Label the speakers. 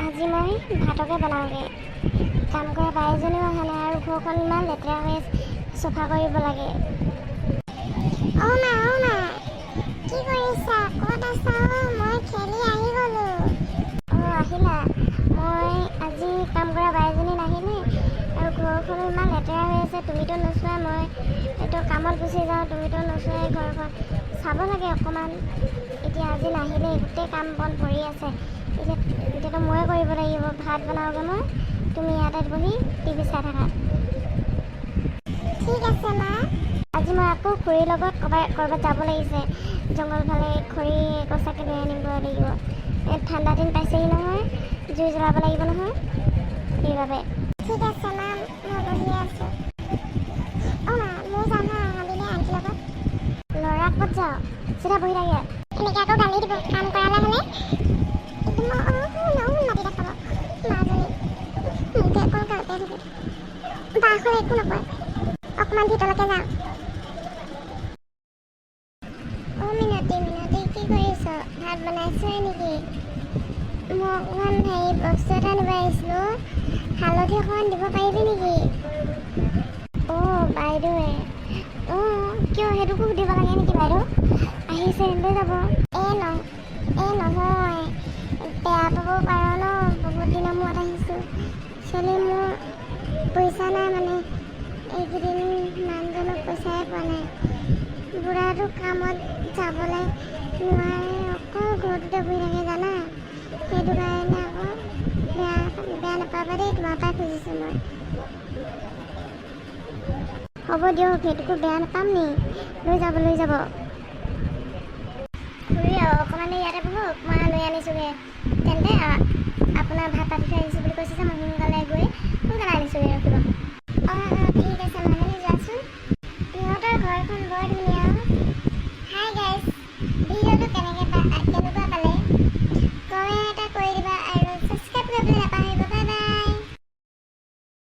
Speaker 1: আজি মই ভাতকে বনাওঁগৈ। কাম কৰা বাই এজনীও অহা নাই আৰু ঘৰখন ইমান লেতেৰা হৈ আছে চফা কৰিব লাগে। অ' মা অ' মা কি কৰিছা? ক'ত আছা? মই খেলি আহি গ'লো। অঁ আহিলা। মই আজি কাম কৰা বাই নাহিলে আৰু ঘৰখনো ইমান লেতেৰা হৈ আছে তুমিতো নোচোৱা মই এইটো কামত গুচি যাওঁ তুমিতো নোচোৱাই ঘৰখন। চাব লাগে অকণমান এতিয়া আজি নাহিলেই গোটেই কাম বন পৰি আছে। এতিয়া এতিয়াতো ময়ে কৰিব লাগিব ভাত তুমি ইয়াতে বহি টিভি চাই থাকা। ঠিক আছে, মা। আজি মই আকৌ খুৰীৰ লগত ক'ৰবাত ক'ৰবাত যাব লাগিছে। জংঘল ফালে খৰি গছাকে লৈ আনিব লাগিব। ঠাণ্ডা দিন পাইছেহি নহয়। জুই জ্বলাব লাগিব নহয়। সেইবাবে। ঠিক আছে, মা। মই বহি আছোঁ। অঁ, মা লগত। ল'ৰা ক'ত যাওঁ? চিধা বহি থাকে এনেকৈ আকৌ গালি দিব? কাম কৰালে হ'লে বাহঁলে একো নকয় অকণমান ভিতৰলৈকে যাওঁ অ' মিনতি মিনতি কি কৰিছ ভাত বনাইছই নেকি মই অকণমান হেৰি বস্তু এটা নিব আহিছিলোঁ হালধি অকণমান দিব পাৰিবি নেকি অঁ বাইদেৱে অঁ কিয় সেইটোকো সুধিব লাগে নেকি বাইদেউ আহিছে লৈ যাব এই ন এই নহয় বেয়া পাব পাৰ ন বহুত দিনৰ মূৰত আহিছোঁ একচুৱেলি মোৰ পইচা নাই মানে এইকেইদিন মানুহজনক পইচাই পোৱা নাই। বুঢ়াটো কামত যাবলৈ নোৱাৰে, অকল ঘৰটোতে বহি থাকে জানা। সেইটো কাৰণে আকৌ বেয়া বেয়া নাপাবা দেই, তোমাৰ পৰাই খুজিছোঁ মই। হ'ব দিয়ক, সেইটোকো বেয়া নাপাম নি? লৈ যাব লৈ যাব। খুৰী অকণমান ইয়াতে বহক, মই লৈ আনিছোঁগৈ। তেন্তে আপোনাৰ ভাত পাতি থৈ আহিছোঁ বুলি কৈছে